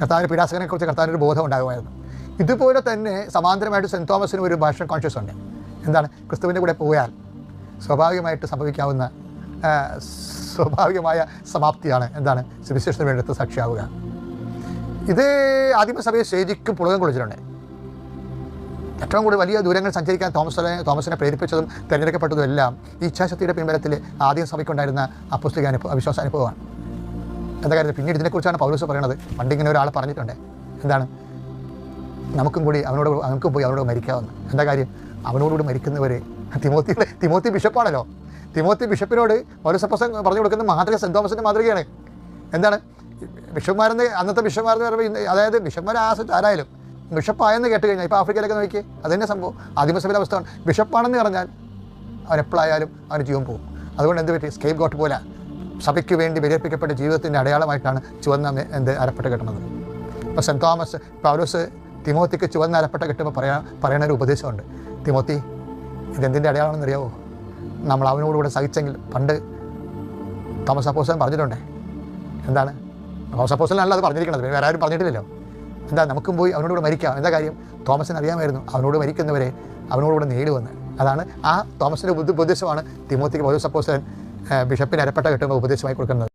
കർത്താവിന്റെ പീഡാസകനെക്കുറിച്ച് കർത്താവിന്റെ ഒരു ബോധം ഉണ്ടാകുമായിരുന്നു. ഇതുപോലെ തന്നെ സമാന്തരമായിട്ട് സെന്റ് തോമസിന് ഒരു ഭാഷ കോൺഷ്യസ് ഉണ്ട്. എന്താണ്? ക്രിസ്തുവിന്റെ കൂടെ പോയാൽ സ്വാഭാവികമായിട്ട് സംഭവിക്കാവുന്ന സ്വാഭാവികമായ സമാപ്തിയാണ്. എന്താണ്? സുവിശേഷത്തിന് വേണ്ടി സാക്ഷിയാവുക. ഇത് ആദിമസഭയെ ശരിക്കും പുളകം കൊള്ളിച്ചിട്ടുണ്ട് ഏറ്റവും കൂടുതൽ വലിയ ദൂരങ്ങൾ സഞ്ചരിക്കാൻ തോമസിനെ തോമസിനെ പ്രേരിപ്പിച്ചതും തിരഞ്ഞെടുക്കപ്പെട്ടതും എല്ലാം ഈ ഇച്ഛാശക്തിയുടെ പിൻബലത്തിൽ ആദ്യം സഭയ്ക്കുണ്ടായിരുന്ന അപ്പുസ്തിക അനുഭവ വിശ്വാസ അനുഭവമാണ് എന്താ കാര്യം പിന്നീട് ഇതിനെക്കുറിച്ചാണ് പൗലോസ് പറയുന്നത് പണ്ടിങ്ങനെ ഒരാൾ പറഞ്ഞിട്ടുണ്ട്. എന്താണ്? നമുക്കും കൂടി അവനോട് നമുക്കും പോയി അവനോട് മരിക്കാവുന്ന. എന്താ കാര്യം? അവനോടുകൂടി മരിക്കുന്നവർ തിമോത്തി തിമോത്തി ബിഷപ്പാണല്ലോ. തിമോത്തി ബിഷപ്പിനോട് പൗരസപ്പസം പറഞ്ഞു കൊടുക്കുന്ന മാതൃക സെന്റ് തോമസിന്റെ മാതൃകയാണ്. എന്താണ്? ബിഷപ്പ്മാരെന്ന് അന്നത്തെ ബിഷപ്പ്മാരെന്ന് പറയുമ്പോൾ അതായത് ബിഷപ്പ്മാർ ആ ആരായാലും ബിഷപ്പായെന്ന് കേട്ട് കഴിഞ്ഞാൽ ഇപ്പോൾ ആഫ്രിക്കയിലൊക്കെ നോക്കി അതന്നെ സംഭവം. ആദിമസഭയിലെ അവസ്ഥയാണ് ബിഷപ്പാണെന്ന് പറഞ്ഞാൽ അവൻ എപ്പോഴായാലും അവന് ജീവൻ പോകും. അതുകൊണ്ട് എന്ത് പറ്റി? സ്കേപ്പ് ഗോട്ട് പോലെ. സഭയ്ക്ക് വേണ്ടി ബലിയർപ്പിക്കപ്പെട്ട ജീവിതത്തിന്റെ അടയാളമായിട്ടാണ് ചുവന്ന എന്ത് അരപ്പട്ട കിട്ടുന്നത്. ഇപ്പോൾ സെന്റ് തോമസ് പൗലോസ് തിമോത്തിക്ക് ചുവന്ന അരപ്പെട്ട കിട്ടുമ്പോൾ പറയാ പറയുന്ന ഒരു ഉപദേശമുണ്ട്. തിമോത്തി ഇതെന്തിന്റെ അടയാളമാണെന്ന് അറിയാവോ നമ്മൾ അവനോടുകൂടെ സഹിച്ചെങ്കിൽ പണ്ട് തോമസ് അപ്പോസൻ പറഞ്ഞിട്ടുണ്ടേ. എന്താണ്? തോമസ് അപ്പോസനല്ല അത് പറഞ്ഞിരിക്കണത്. വേറെ ആരും പറഞ്ഞിട്ടില്ലല്ലോ. എന്താ നമുക്കും പോയി അവനോടുകൂടെ മരിക്കാം. എന്താ കാര്യം? തോമസിന് അറിയാമായിരുന്നു. അവനോട് മരിക്കുന്നവരെ അവനോടുകൂടെ നേടുവെന്ന് അതാണ് ആ തോമസിന്റെ ഉപദേശമാണ് തിമോത്തിക്ക് പൗലോസ് അപ്പോസൻ ബിഷപ്പിന് അരപ്പട്ട കെട്ടുമ്പോൾ ഉപദേശമായി കൊടുക്കുന്നത്.